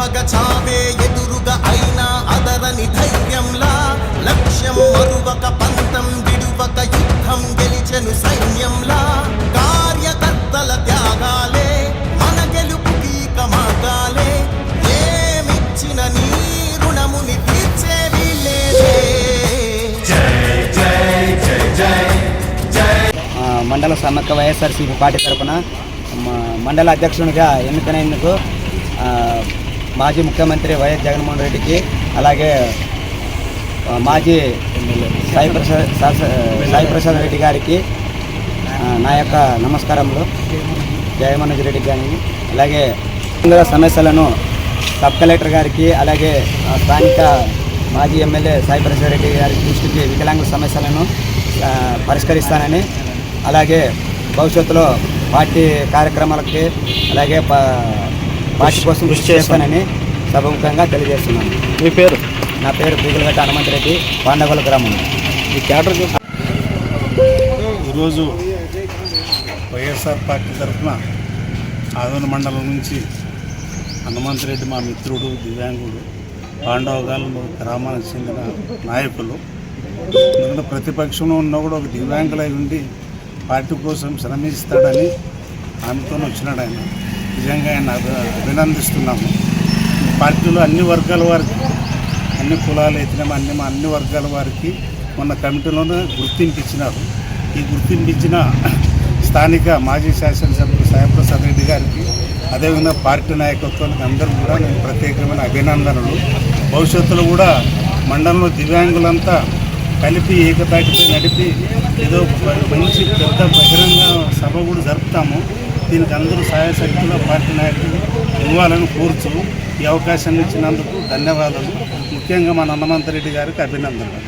భగ చావే ఎదురుగా అయినా అదరని ధైర్యంలా లక్ష్యం మరువక పంతం విడువక యుద్ధం గెలిచెను సైన్యంలా కార్యకర్తల త్యాగాలే మన గెలుపుకి మార్గాలే. ఏమిచ్చిన నీ రుణముని తీర్చేవి లేదే మండల సమ్మక్క వైఎస్ఆర్సీపీ పార్టీ తరఫున మండల అధ్యక్షునిగా ఎన్నికైనందుకు మాజీ ముఖ్యమంత్రి వైఎస్ జగన్మోహన్ రెడ్డికి అలాగే మాజీ సాయి ప్రసాద్ సాయి ప్రసాద్ రెడ్డి గారికి నా యొక్క నమస్కారములు. జయమనోజ్ రెడ్డి గారిని. అలాగే సమస్యలను సబ్ కలెక్టర్ గారికి అలాగే స్థానిక మాజీ ఎమ్మెల్యే సాయి ప్రసాద్ రెడ్డి గారి దృష్టికి వికలాంగుల సమస్యలను పరిష్కరిస్తానని అలాగే భవిష్యత్తులో పార్టీ కార్యక్రమాలకి అలాగే పార్టీ కోసం కృషి చేస్తానని సభముఖంగా తెలియజేస్తున్నాను. మీ పేరు? నా పేరు పీగులగట్ట హనుమంతరెడ్డి పాండగోల గ్రామం. ఈ క్యాటర్ చూసి ఈరోజు వైఎస్ఆర్ పార్టీ తరఫున ఆదోని మండలం నుంచి హనుమంత్ రెడ్డి మా మిత్రుడు దివ్యాంగుడు పాండవగాళ్ళు గ్రామానికి చెందిన నాయకులు. ఎందుకంటే ప్రతిపక్షంలో ఉన్నా కూడా ఒక దివ్యాంగులై ఉండి పార్టీ కోసం శ్రమిస్తాడని ఆమెతో వచ్చినాడు ఆయన. నిజంగా ఆయన అభి అభినందిస్తున్నాము. పార్టీలో అన్ని వర్గాల వారికి అన్ని కులాలు ఎత్తినాము అన్ని అన్ని వర్గాల వారికి మొన్న కమిటీలోనే గుర్తింపు ఇచ్చినారు ఈ గుర్తింపు ఇచ్చిన స్థానిక మాజీ శాసనసభ్యులు సాయప్రసాద్ రెడ్డి గారికి అదేవిధంగా పార్టీ నాయకత్వానికి అందరూ కూడా నేను ప్రత్యేకమైన అభినందనలు. భవిష్యత్తులో కూడా మండలంలో దివ్యాంగులంతా కలిపి ఏకతాటిపై నడిపి ఏదో మంచి పెద్ద బహిరంగ సభ కూడా జరుపుతాము. దీనికి అందరూ సహాయశక్తుల పార్టీ నాయకులు ఇవ్వాలని కోరుచు ఈ అవకాశాన్ని ఇచ్చినందుకు ధన్యవాదాలు. ముఖ్యంగా మన హనుమంతరెడ్డి గారికి అభినందనలు.